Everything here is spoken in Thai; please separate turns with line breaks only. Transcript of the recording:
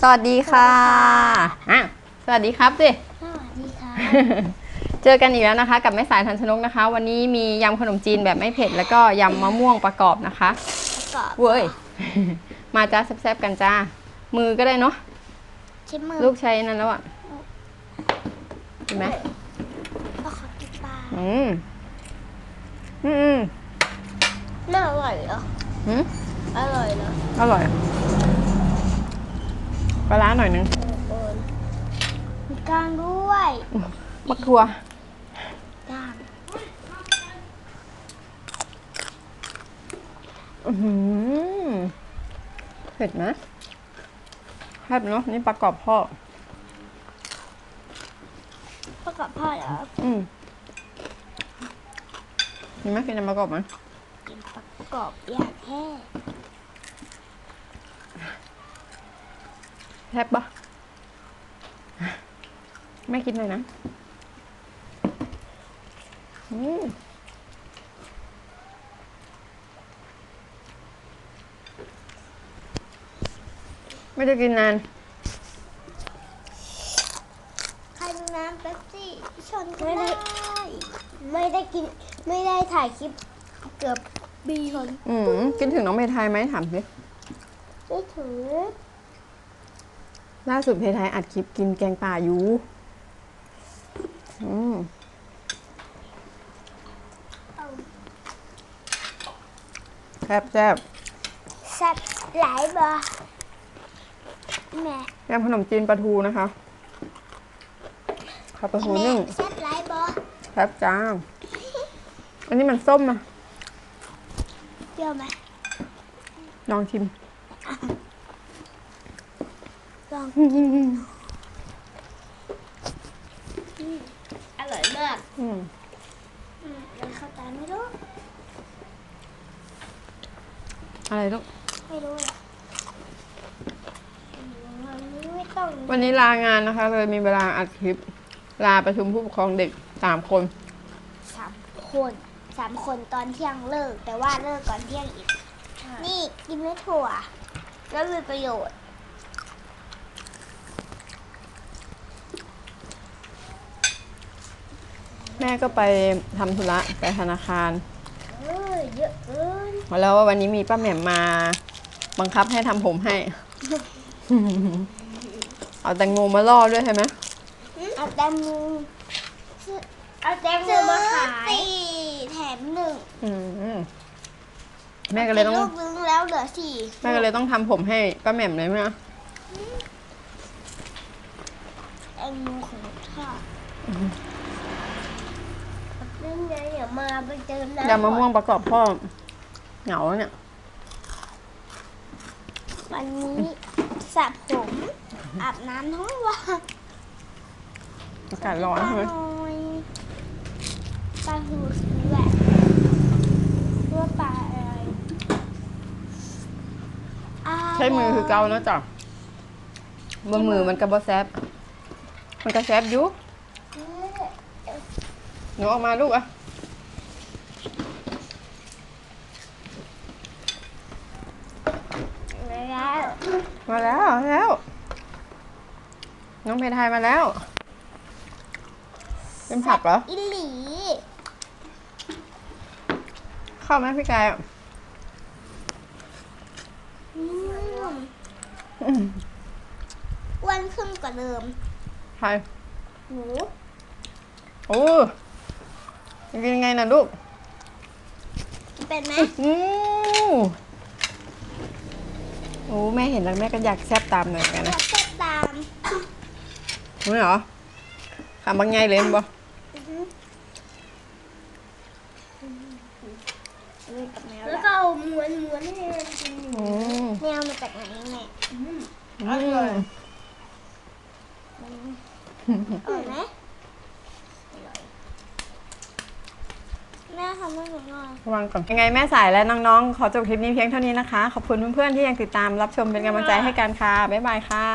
สวัสดีค่ะอะสวัสดีครับสิ
สวัสดีค่ะ
เจอกันอีกแล้วนะคะ กับแม่สายทันชนกนะคะ วันนี้มียำขนมจีนแบบไม่เผ็ด แล้วก็ยำมะม่วงประกอบนะคะ
ประกอบ
เว้ย มาจ้าแซ่บๆกันจ้า มือก็ได้เนาะ
ชิมมือ
ลูกใช้นั่นแล้วอะเห็นไหม
ประกอบกินปลา
อืมอืม
น่าอร่อยเหรอ
อืม
อร่อยเหรอ
อร่อย ปลาร้าหน่อยนึง
เออมีกล้างด้วย
มะทัว
กล้าง
อื้อหือเผ็ดไหมแซ่บเนาะนี่ประกอบพ่อ
ประกอบพ่อเหรอ
อืมมีไหมกินยำประกอบไหม
กินประกอบอย่างแห้
แซ่บปะไม่คิดเลยนะ อืมไม่ได้กินนาน
ใครมีน้ำเป๊ปซี่ชนก็ได้ ไม่ได้กิน ไม่ได้ถ่ายคลิปเกือบบีชน
อืมกินถึงน้องเพทายไหมถามสิ
ไม่ถือ
ล่าสุดเพทายอัดคลิปกินแกงป่าอยู่อืม
เอา
แซ่บแซ่บ
แซ่บหลายบอแม่
ยำขนมจีนปลาทูนะคะข้าวปลาทู
แม่
นึ่ง
แซ่บหลายบอ
แซ่บจ้าอันนี้มันส้มอะ
เปรี้ยวไหม
ลองชิม
ลองอร่อยมาก
อืม
อืมยังเข้าใจไม่รู้
อะไรลูก
ไม่รู้เลยอืมไม่ต้อง
วันนี้ลางานนะคะ เลยมีเวลาอัดคลิป ลาประชุมผู้ปกครองเด็กสามคน
สามคนสามคนตอนเที่ยงเลิก แต่ว่าเลิกก่อนเที่ยงอีก นี่กินไม่ถั่วแล้วมีประโยชน์
แม่ก็ไปทำธุระไปธนาคาร
เออเยอะเกิน
แล้ววันนี้มีป้าแหม่มมาบังคับให้ทำผมให้ เอาแตงโมมาล่อด้วยใช่ไหม
เอาแตงโมเอาแตงโมมาขายสี่แถมหนึ่ง
อืมแม่ก็เลยต้อง
ลูกนึงแล้วเหลือสี่
แม่ก็เลยต้องทำผมให้ป้าแหม่มเลยไหมคะ
แตงโมของทอดเรื่องไงเดี๋ยว มาไปเจอน้ำ
ยำมะม่วงประกอบพ่อเหงาแล้วเนี่ย
วันนี้สระผมอาบน้ำทั้งวัน
อากาศร้อนใช่ไหม
ปลาน้อยปลาหูแหวกตัวปลาอะไรา
ใช้มือคือเกาเนอะจ้ะบนมือมันกระบอแซบมันก็แซบอยู่หนูออกมาลูกอะ
แล้ว
มาแล้วมาแล้ว น้องเพทายมาแล้ว เป็นผักเหรอ
อิหลี
เข้าไหมพี่กายอะ
อืม
อืม
อ้วนขึ้นกว่าเดิม
ใคร
หนู
โอ้กินยังไงนะลูก
เป็นไหม
อือ โอ้แม่เห็นแล้วแม่ก็อยากแซบตามหน่อยกัน
อยา
นะ
กเต้นตาม
นี่เหรอขำบางไงเลยมั้ยบ่
อือฮึเล่นกับแมว
แล้วก็เอาม้วนม้วนให้มันกิน
อืม
แมวมาจากไหนแม่
อืม
อร่อยไหม แม่ทำให้หนูหน่อย
ระวังก่อนยังไงแม่สายและน้องๆ ขอจบคลิปนี้เพียงเท่านี้นะคะ ขอบคุณเพื่อนๆที่ยังติดตามรับชมเป็นกำลังใจให้กันค่ะ บ๊ายบายค่ะ